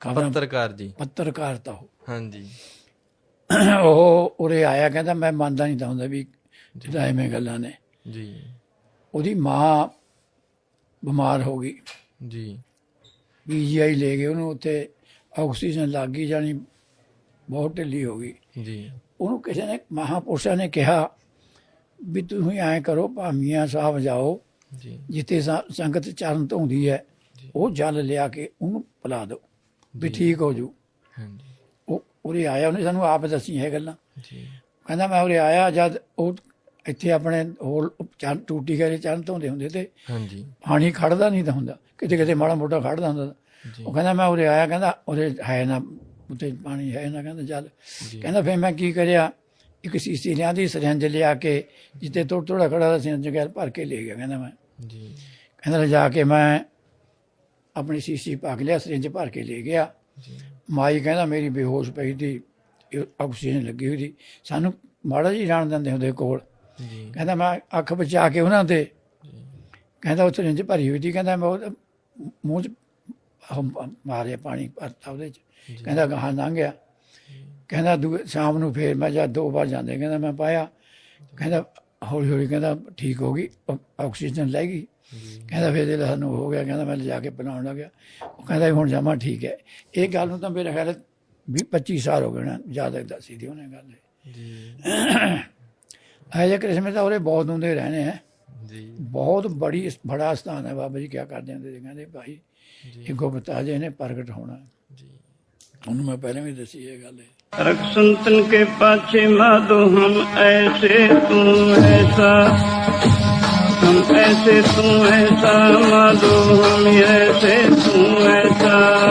ਖਬਰਾਂ ਪੱਤਰਕਾਰ ਜੀ। ਪੱਤਰਕਾਰਤਾ ਉਹ। ਹਾਂਜੀ। ਉਹ ਉਰੇ ਆਇਆ ਕਹਿੰਦਾ ਮੈਂ ਮੰਨਦਾ ਨਹੀਂ ਤਾਂ ਹੁੰਦਾ ਵੀ ਜਿਹਦਾ ਐਵੇਂ ਗੱਲਾਂ ਨੇ। ਜੀ। ਉਹਦੀ ਮਾਂ ਬਿਮਾਰ ਹੋ ਗਈ। ਜੀ। ਪੀਜੀਆਈ ਲੈ ਗਏ ਉਹਨੂੰ ਉੱਥੇ ਆਕਸੀਜਨ ਲੱਗ ਗਈ ਜਾਨੀ ਬਹੁਤ ਢਿੱਲੀ ਹੋ ਗਈ। ਜੀ। ਉਹਨੂੰ ਕਿਸੇ ਨੇ ਮਹਾਪੁਰਸ਼ਾਂ ਨੇ ਕਿਹਾ ਵੀ ਤੁਸੀਂ ਐਂ ਕਰੋ ਭਾਮੀਆਂ ਸਾਹਿਬ ਜਾਓ ਜੀ। ਜਿੱਥੇ ਸੰਗਤ ਚਰਨ ਧੋਂਦੀ ਹੈ ਉਹ ਜਲ ਲਿਆ ਕੇ ਉਹਨੂੰ ਪਿਲਾ ਦਿਓ। ਵੀ ਠੀਕ ਹੋ ਜੂ। ਹਾਂਜੀ। ਉਹ ਉਰੇ ਆਇਆ ਉਹਨੇ ਸਾਨੂੰ ਆਪ ਦੱਸੀ ਇਹ ਗੱਲਾਂ। ਜੀ। ਕਹਿੰਦਾ ਮੈਂ ਉਰੇ ਆਇਆ ਜਦ ਉਹ ਇੱਥੇ ਆਪਣੇ ਹੋਲ ਚਰਨ ਟੂਟੀ ਕਰੇ ਚਰਨ ਧੋਂਦੇ ਹੁੰਦੇ ਤੇ ਹਾਂਜੀ। ਪਾਣੀ ਖੜਦਾ ਨਹੀਂ ਤਾਂ ਹੁੰਦਾ। ਕਿਤੇ ਕਿਤੇ ਮਾੜਾ ਮੋਟਾ ਖੜਦਾ ਹੁੰਦਾ। ਜੀ। ਉਹ ਕਹਿੰਦਾ ਮੈਂ ਉਰੇ ਆਇਆ ਕਹਿੰਦਾ ਉਰੇ ਹੈ ਨਾ ਉੱਤੇ ਪਾਣੀ ਹੈ ਨਾ ਕਹਿੰਦਾ ਚੱਲ। ਜੀ। ਕਹਿੰਦਾ ਫਿਰ ਮੈਂ ਕੀ ਕਰਿਆ? ਇੱਕ ਸੀਸੀ ਲਿਆਂਦੀ ਸਰੰਜ ਲਿਆ ਕੇ ਜਿੱਤੇ ਥੋੜਾ ਥੋੜਾ ਖੜਾ ਦਾ ਸਰੰਜ ਗੈਰ ਭਰ ਕੇ ਲੈ ਗਿਆ ਕਹਿੰਦਾ ਮੈਂ। ਜੀ। ਕਹਿੰਦਾ ਲਿਜਾ ਕੇ ਮੈਂ ਆਪਣੀ ਸੀਸੀ ਕੇ ਲਿਆ ਸਰੰਜ ਭਰ ਕੇ ਲੈ ਗਿਆ। ਮਾਈ ਕਹਿੰਦਾ ਮੇਰੀ ਬੇਹੋਸ਼ ਪਈ ਦੀ ਆਕਸੀਜਨ ਲੱਗੀ ਹੋਈ ਸੀ। ਸਾਨੂੰ ਮਾੜਾ ਜੀ ਜਾਣ ਦਿੰਦੇ ਹੁੰਦੇ ਕੋਲ। ਕਹਿੰਦਾ ਮੈਂ ਅੱਖ ਬਚਾ ਕੇ ਉਹਨਾਂ ਦੇ ਕਹਿੰਦਾ ਉਹ ਸਰੰਜ ਭਰੀ ਹੋਈ ਸੀ ਕਹਿੰਦਾ ਮੈਂ ਉਹਦੇ ਮੂੰਹ 'ਚ ਮਾਰਿਆ ਪਾਣੀ ਭਰਤਾ ਉਹਦੇ 'ਚ। ਕਹਿੰਦਾ ਗਾਹਾਂ ਲੰਘ ਗਿਆ। ਕਹਿੰਦਾ ਸ਼ਾਮ ਨੂੰ ਫੇਰ ਮੈਂ ਜਦ ਦੋ ਵਾਰ ਜਾਂਦੇ ਕਹਿੰਦਾ ਮੈਂ ਪਾਇਆ। ਕਹਿੰਦਾ ਹੌਲੀ ਹੌਲੀ ਕਹਿੰਦਾ ਠੀਕ ਹੋ ਗਈ ਆਕਸੀਜਨ ਲੈ ਗਈ। ਜੀ ਕਹਿੰਦਾ ਫਿਰ ਜਦੋਂ ਸਾਨੂੰ ਹੋ ਗਿਆ ਕਹਿੰਦਾ ਮੈਂ ਲਿਜਾ ਕੇ ਪਿਲਾਉਣ ਲੱਗਿਆ। ਉਹ ਕਹਿੰਦਾ ਵੀ ਹੁਣ ਜਮਾ ਠੀਕ ਹੈ। ਇਹ ਗੱਲ ਨੂੰ ਤਾਂ ਮੇਰੇ ਖਿਆਲ 20 25 ਸਾਲ ਹੋ ਗਏ ਨਾ ਜ਼ਿਆਦਾ ਦੱਸੀ ਦੀ ਉਹਨੇ ਗੱਲ। ਜੀ। ਇਹ ਜੇ ਕ੍ਰਿਸਮਸ ਤਾਂ ਉਹਦੇ ਬਹੁਤ ਹੁੰਦੇ ਰਹਿਣੇ ਹੈ ਜੀ। ਬਹੁਤ ਬੜੀ ਬੜਾ ਸਥਾਨ ਹੈ ਬਾਬਾ ਜੀ ਕੀ ਕਰਦੇ ਹੁੰਦੇ ਸੀ ਕਹਿੰਦੇ ਭਾਈ ਜੀ। ਇਹ ਗੁਪਤ ਅਜੇ ਨੇ ਪ੍ਰਗਟ ਹੋਣਾ। ਜੀ। ਉਹਨੂੰ ਮੈਂ ਪਹਿਲਾਂ ਵੀ ਦੱਸੀ ਇਹ ਗੱਲ। ਰਖ ਸੰਤਨ ਕੇ ਪਾਛੇ ਮਾਦੋ, ਹਮ ਐਸੇ ਤੂੰ ਐਸਾ। ਹਮ ਐਸੇ ਤੂੰ ਐਸਾ, ਮਾਦੋ, ਹਮ ਐਸੇ ਤੂੰ ਐਸਾ।